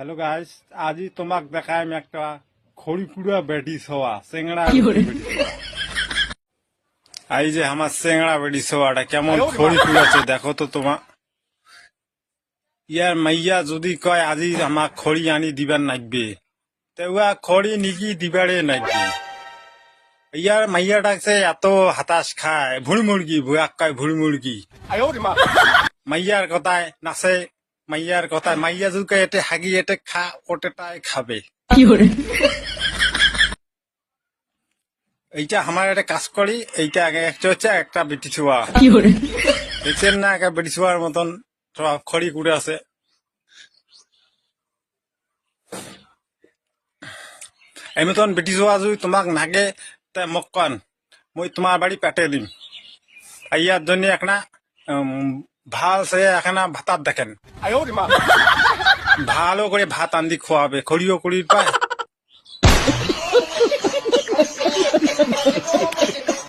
Hello guys আজি তোমাক দেখাইম একটা খড়িপুরা বেটি সোয়া চেংড়া এই যে আমার চেংড়া বেটি সোয়াটা কেমন খড়ি দেখো তো তোমার ইয়ার মাইয়া যদি কয় আজি আমাক খড়ি আনি দিবার নাগবে তেউয়া খড়ি নিকি দিবারে নাগবে ইয়ার মাইয়া ডাকছে এত হাতাশ খায় ভুড়ি মুরগি ভুয়াক কয় ভুড়ি মুরগি মাইয়ার কথায় নাচে মাইয়ার কথা মাইয়া জুকে এটা হাগি এটে খা ওটেটাই খাবে। এইটা আমার একটা কাজ করি এইটা আগে একটা হচ্ছে একটা বিটি ছোয়া। দেখছেন না একটা বিটি ছোয়ার মতন সব খড়ি কুড়ে আছে। এমতন বিটি ছোয়া যুই তোমাক নাগে তে মোক কন মই তোমাৰ বাড়ি পেটে দিম। ইয়ার জন্য একটা ভালো সে এখন ভাতার দেখেন। ভালো করে ভাত আন্দি খোয়াবে খড়িও করি পায়।